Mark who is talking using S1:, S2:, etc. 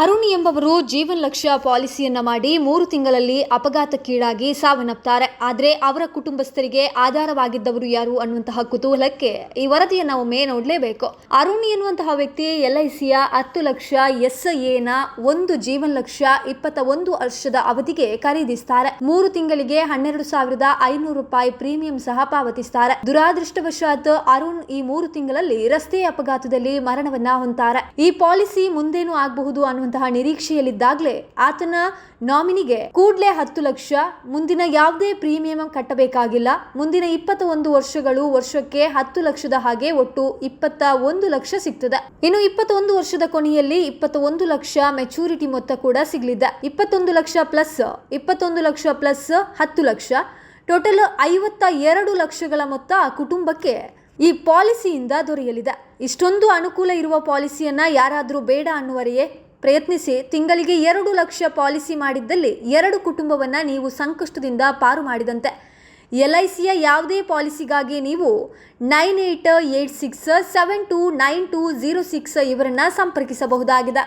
S1: ಅರುಣ್ ಎಂಬವರು ಜೀವನ್ ಲಕ್ಷ್ಯ ಪಾಲಿಸಿಯನ್ನ ಮಾಡಿ ಮೂರು ತಿಂಗಳಲ್ಲಿ ಅಪಘಾತಕ್ಕೀಡಾಗಿ ಸಾವನ್ನಪ್ತಾರೆ. ಆದರೆ ಅವರ ಕುಟುಂಬಸ್ಥರಿಗೆ ಆಧಾರವಾಗಿದ್ದವರು ಯಾರು ಅನ್ನುವಂತಹ ಕುತೂಹಲಕ್ಕೆ ಈ ವರದಿಯನ್ನು ಒಮ್ಮೆ ನೋಡಲೇಬೇಕು. ಅರುಣ್ ಎನ್ನುವಂತಹ ವ್ಯಕ್ತಿ ಎಲ್ ಐ ಸಿಯ ಹತ್ತು ಲಕ್ಷ ಎಸ್ ಎನ ಒಂದು ಜೀವನ್ ಲಕ್ಷ್ಯ ಇಪ್ಪತ್ತ ಒಂದು ವರ್ಷದ ಅವಧಿಗೆ ಖರೀದಿಸ್ತಾರೆ. ಮೂರು ತಿಂಗಳಿಗೆ ಹನ್ನೆರಡು ಸಾವಿರದ ಐನೂರು ರೂಪಾಯಿ ಪ್ರೀಮಿಯಂ ಸಹ ಪಾವತಿಸ್ತಾರೆ. ದುರಾದೃಷ್ಟವಶಾತ್ ಅರುಣ್ ಈ ಮೂರು ತಿಂಗಳಲ್ಲಿ ರಸ್ತೆ ಅಪಘಾತದಲ್ಲಿ ಮರಣವನ್ನ ಹೊಂತಾರೆ ಈ ಪಾಲಿಸಿ ಮುಂದೇನು ಆಗಬಹುದು ಅನ್ನುವಂತಹ ನಿರೀಕ್ಷೆಯಲ್ಲಿದ್ದಾಗಲೇ ಆತನ ನಾಮಿನಿಗೆ ಕೂಡಲೇ ಹತ್ತು ಲಕ್ಷ, ಮುಂದಿನ ಯಾವುದೇ ಪ್ರೀಮಿಯಂ ಕಟ್ಟಬೇಕಾಗಿಲ್ಲ. ಮುಂದಿನ ಇಪ್ಪತ್ತ ಒಂದು ವರ್ಷಗಳು ವರ್ಷಕ್ಕೆ ಹತ್ತು ಲಕ್ಷದ ಹಾಗೆ ಒಟ್ಟು ಇಪ್ಪತ್ತ ಒಂದು ಲಕ್ಷ ಸಿಗ್ತದೆ. ಇನ್ನು ಇಪ್ಪತ್ತೊಂದು ವರ್ಷದ ಕೊನೆಯಲ್ಲಿ ಇಪ್ಪತ್ತ ಒಂದು ಲಕ್ಷ ಮೆಚೂರಿಟಿ ಮೊತ್ತ ಕೂಡ ಸಿಗಲಿದೆ. ಇಪ್ಪತ್ತೊಂದು ಲಕ್ಷ ಪ್ಲಸ್, ಇಪ್ಪತ್ತೊಂದು ಲಕ್ಷ ಪ್ಲಸ್ ಹತ್ತು ಲಕ್ಷ. ಟೋಟಲ್ ಐವತ್ತ ಎರಡು ಲಕ್ಷಗಳ ಮೊತ್ತ ಕುಟುಂಬಕ್ಕೆ ಈ ಪಾಲಿಸಿಯಿಂದ ದೊರೆಯಲಿದೆ. ಇಷ್ಟೊಂದು ಅನುಕೂಲ ಇರುವ ಪಾಲಿಸಿಯನ್ನ ಯಾರಾದರೂ ಬೇಡ ಅನ್ನುವರೆಯೇ ಪ್ರಯತ್ನಿಸಿ ತಿಂಗಳಿಗೆ ಎರಡು ಲಕ್ಷ ಪಾಲಿಸಿ ಮಾಡಿದ್ದಲ್ಲಿ ಎರಡು ಕುಟುಂಬವನ್ನು ನೀವು ಸಂಕಷ್ಟದಿಂದ ಪಾರು ಮಾಡಿದಂತೆ. ಎಲ್ ಐ ಸಿಯ ಯಾವುದೇ ಪಾಲಿಸಿಗಾಗಿ ನೀವು nine eight eight six seven two nine two zero six ಇವರನ್ನು ಸಂಪರ್ಕಿಸಬಹುದಾಗಿದೆ.